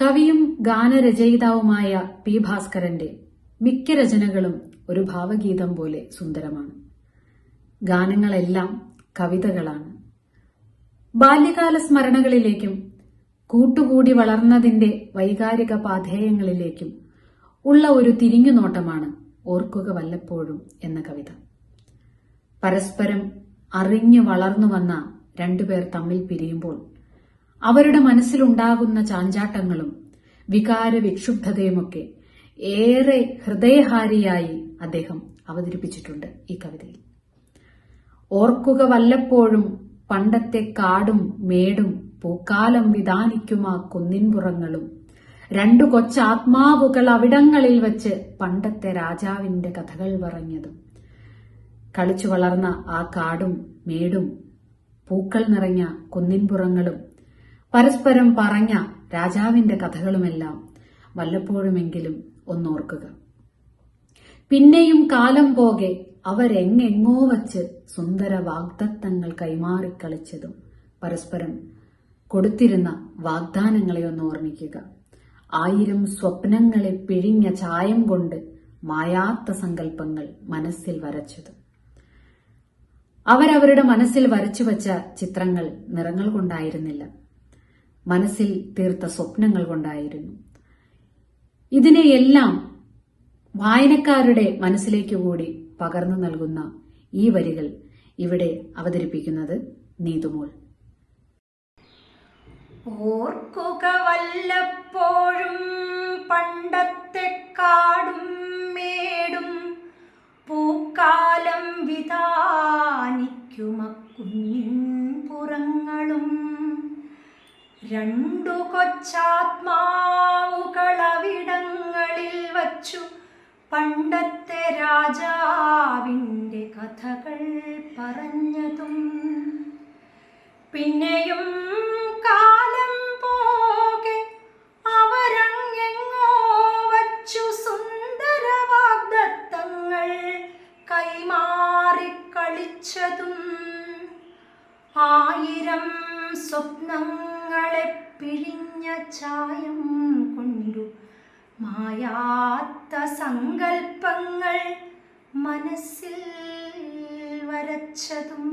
കവിയും ഗാനരചയിതാവുമായ പി ഭാസ്കരന്റെ മിക്ക രചനകളും ഒരു ഭാവഗീതം പോലെ സുന്ദരമാണ്. ഗാനങ്ങളെല്ലാം കവിതകളാണ്. ബാല്യകാല സ്മരണകളിലേക്കും കൂട്ടുകൂടി വളർന്നതിന്റെ വൈകാരിക പാധേയങ്ങളിലേക്കും ഉള്ള ഒരു തിരിഞ്ഞുനോട്ടമാണ് ഓർക്കുക വല്ലപ്പോഴും എന്ന കവിത. പരസ്പരം അറിഞ്ഞു വളർന്നു വന്ന രണ്ടുപേർ തമ്മിൽ പിരിയുമ്പോൾ അവരുടെ മനസ്സിലുണ്ടാകുന്ന ചാഞ്ചാട്ടങ്ങളും വികാര വിക്ഷുബ്ധതയുമൊക്കെ ഏറെ ഹൃദയഹാരിയായി അദ്ദേഹം അവതരിപ്പിച്ചിട്ടുണ്ട് ഈ കവിതയിൽ. ഓർക്കുക വല്ലപ്പോഴും പണ്ടത്തെ കാടും മേടും പൂക്കാലം വിധാനിക്കുമാ കുന്നിൻപുറങ്ങളും. രണ്ടു കൊച്ചാത്മാവുകൾ അവിടങ്ങളിൽ വച്ച് പണ്ടത്തെ രാജാവിന്റെ കഥകൾ പറഞ്ഞതും. കളിച്ചു വളർന്ന ആ കാടും മേടും പൂക്കൾ നിറഞ്ഞ കുന്നിൻപുറങ്ങളും പരസ്പരം പറഞ്ഞ രാജാവിന്റെ കഥകളുമെല്ലാം വല്ലപ്പോഴുമെങ്കിലും ഒന്നോർക്കുക. പിന്നെയും കാലം പോകെ അവരെങ്ങെങ്ങോ വച്ച് സുന്ദര വാഗ്ദത്തങ്ങൾ കൈമാറിക്കളിച്ചതും പരസ്പരം കൊടുത്തിരുന്ന വാഗ്ദാനങ്ങളെ ഒന്ന് ഓർമ്മിക്കുക ആയിരം സ്വപ്നങ്ങളെ പിഴിഞ്ഞ ചായം കൊണ്ട് മായാത്ത സങ്കല്പങ്ങൾ മനസ്സിൽ വരച്ചതും. അവരവരുടെ മനസ്സിൽ വരച്ചു വച്ച ചിത്രങ്ങൾ നിറങ്ങൾ കൊണ്ടായിരുന്നില്ല. മനസ്സിൽ തീർത്ത സ്വപ്നങ്ങൾ കൊണ്ടായിരുന്നു. ഇതിനെയെല്ലാം വായനക്കാരുടെ മനസ്സിലേക്ക് കൂടി പകർന്നു നൽകുന്ന ഈ വരികൾ ഇവിടെ അവതരിപ്പിക്കുന്നത് നീതുമോൾ. ഓർക്കുക വല്ലപ്പോഴും പണ്ടത്തെ കാടും മേടും പൂക്കാലം വിധാനിക്കുമക്കുന്നിൻ രണ്ടു കൊച്ചാത്മാവുകളവിടങ്ങളിൽ വച്ചു പണ്ടത്തെ രാജാവിന്റെ കഥകൾ പറഞ്ഞതും. പിന്നെയും കാലം പോകെ അവരങ്ങെങ്ങോ വച്ചു സുന്ദര വാഗ്ദത്തങ്ങൾ കൈമാറിക്കളിച്ചതും ആയിരം സ്വപ്നങ്ങളെ പിഴിഞ്ഞ ചായം കൊണ്ടു. മായാത്ത സങ്കൽപ്പങ്ങൾ മനസ്സിൽ വരച്ചതും